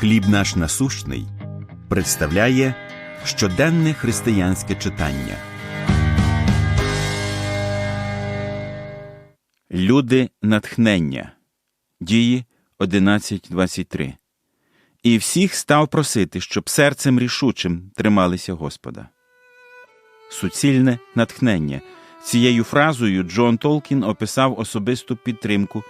Хліб наш насущний представляє щоденне християнське читання. Люди натхнення. Дії 11.23. І всіх став просити, щоб серцем рішучим трималися Господа. Суцільне натхнення. Цією фразою Джон Толкін описав особисту підтримку,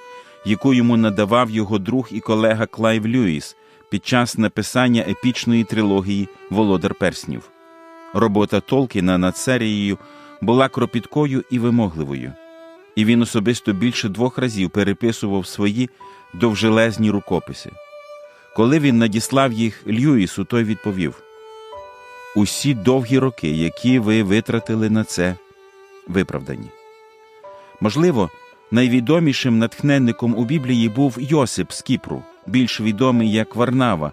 яку йому надавав його друг і колега Клайв Льюіс під час написання епічної трилогії Володар Перснів. Робота Толкіна над серією була кропіткою і вимогливою, і він особисто більше двох разів переписував свої довжелезні рукописи. Коли він надіслав їх Льюісу, той відповів: Усі довгі роки, які ви витратили на це, виправдані. Можливо, найвідомішим натхненником у Біблії був Йосип з Кіпру, більш відомий як Варнава,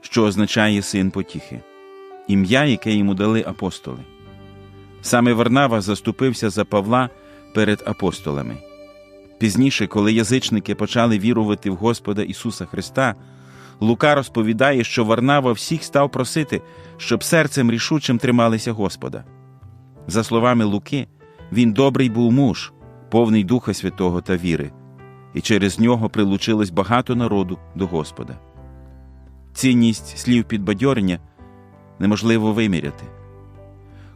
що означає син потіхи, ім'я, яке йому дали апостоли. Саме Варнава заступився за Павла перед апостолами. Пізніше, коли язичники почали вірувати в Господа Ісуса Христа, Лука розповідає, що Варнава всіх став просити, щоб серцем рішучим трималися Господа. За словами Луки, він добрий був муж, повний Духа Святого та віри, і через нього прилучилось багато народу до Господа. Цінність слів підбадьорення неможливо виміряти.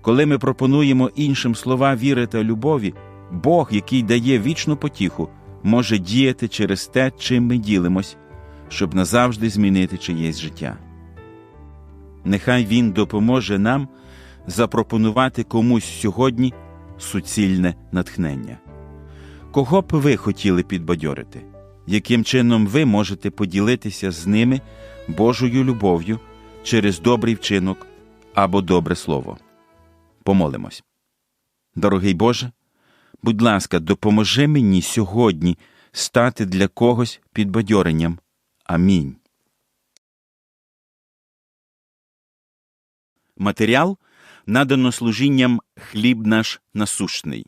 Коли ми пропонуємо іншим слова віри та любові, Бог, який дає вічну потіху, може діяти через те, чим ми ділимось, щоб назавжди змінити чиєсь життя. Нехай Він допоможе нам запропонувати комусь сьогодні суцільне натхнення. Кого б ви хотіли підбадьорити? Яким чином ви можете поділитися з ними Божою любов'ю через добрий вчинок або добре слово? Помолимось. Дорогий Боже, будь ласка, допоможи мені сьогодні стати для когось підбадьоренням. Амінь. Матеріал надано служінням хліб наш насущний